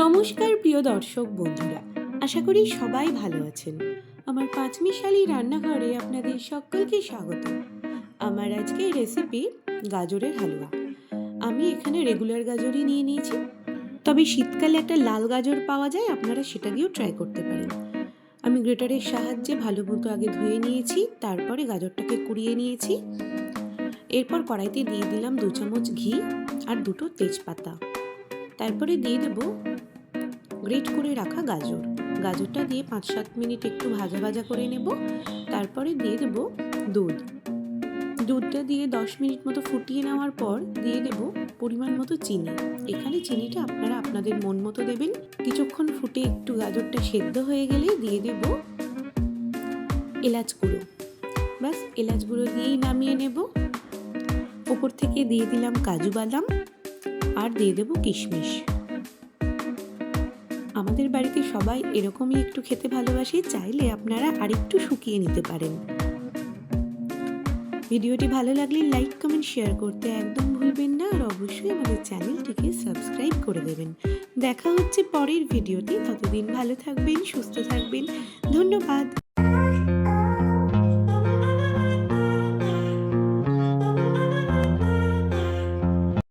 নমস্কার প্রিয় দর্শক বন্ধুরা, আশা করি সবাই ভালো আছেন। আমার পাঁচমিশালি রান্নাঘরে আপনাদের সকলকে স্বাগত। আমার আজকের রেসিপি গাজরের হালুয়া। আমি এখানে রেগুলার গাজরই নিয়ে নিয়েছি। তবে শীতকালে একটা লাল গাজর পাওয়া যায়, আপনারা সেটা দিয়েও ট্রাই করতে পারেন। আমি গ্রেটারের সাহায্যে ভালো মতো আগে ধুয়ে নিয়েছি, তারপরে গাজরটাকে কুড়িয়ে নিয়েছি। এরপর কড়াইতে দিয়ে দিলাম দু চামচ ঘি আর দুটো তেজপাতা। তারপরে দিয়ে দেব গ্রেট করে রাখা গাজর। গাজরটা দিয়ে পাঁচ সাত মিনিট একটু ভাজা ভাজা করে নেব, তারপরে দিয়ে দেব দুধ। দুধটা দিয়ে দশ মিনিট মতো ফুটিয়ে নেওয়ার পর দিয়ে দেব পরিমাণ মতো চিনি। এখানে চিনিটা আপনারা আপনাদের মন মতো দেবেন। কিছুক্ষণ ফুটে একটু গাজরটা সেদ্ধ হয়ে গেলে দিয়ে দেব এলাচ গুঁড়ো। ব্যাস, এলাচ গুঁড়ো দিয়েই নামিয়ে নেব। ওপর থেকে দিয়ে দিলাম কাজু বাদাম আর দিয়ে দেবো কিশমিশ। আমাদের বাড়িতে সবাই এরকমই একটু খেতে ভালোবাসে, চাইলে আপনারা আরেকটু শুকিয়ে নিতে পারেন। ভিডিওটি ভালো লাগলে লাইক, কমেন্ট, শেয়ার করতে একদম ভুলবেন না আর অবশ্যই আমাদের চ্যানেলটিকে সাবস্ক্রাইব করে দেবেন। দেখা হচ্ছে পরের ভিডিওতে। ততদিন ভালো থাকবেন, সুস্থ থাকবেন। ধন্যবাদ।